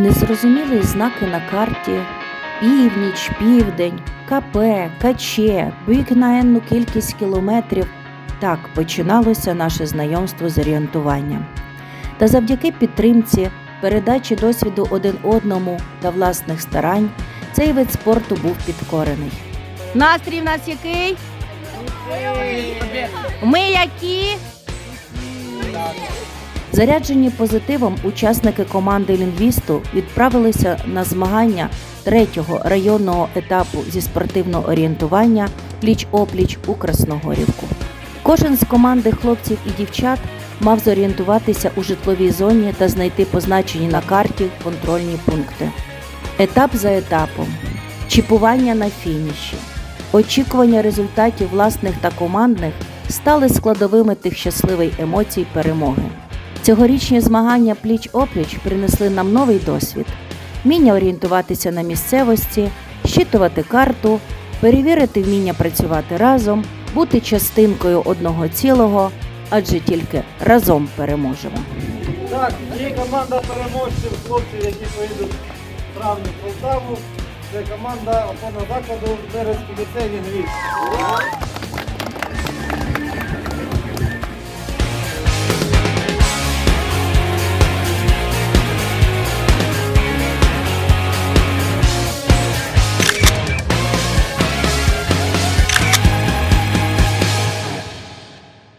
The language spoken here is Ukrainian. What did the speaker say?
Незрозумілі знаки на карті, північ, південь, КП, КЧ, бік на енну кількість кілометрів. Так починалося наше знайомство з орієнтуванням. Та завдяки підтримці, передачі досвіду один одному та власних старань цей вид спорту був підкорений. Настрій в нас який? Ми які? Заряджені позитивом учасники команди лінгвісту відправилися на змагання третього районного етапу зі спортивного орієнтування пліч-опліч у Красногорівку. Кожен з команди хлопців і дівчат мав зорієнтуватися у житловій зоні та знайти позначені на карті контрольні пункти. Етап за етапом, чіпування на фініші, очікування результатів власних та командних стали складовими тих щасливих емоцій перемоги. Цьогорічні змагання пліч-опліч принесли нам новий досвід: вміння орієнтуватися на місцевості, щитувати карту, перевірити вміння працювати разом, бути частинкою одного цілого, адже тільки разом переможемо. Так, є команда переможців, хлопців, які поїдуть в травні Полтаву. Це команда опорного закладу Березький ліцей Лінгвіст.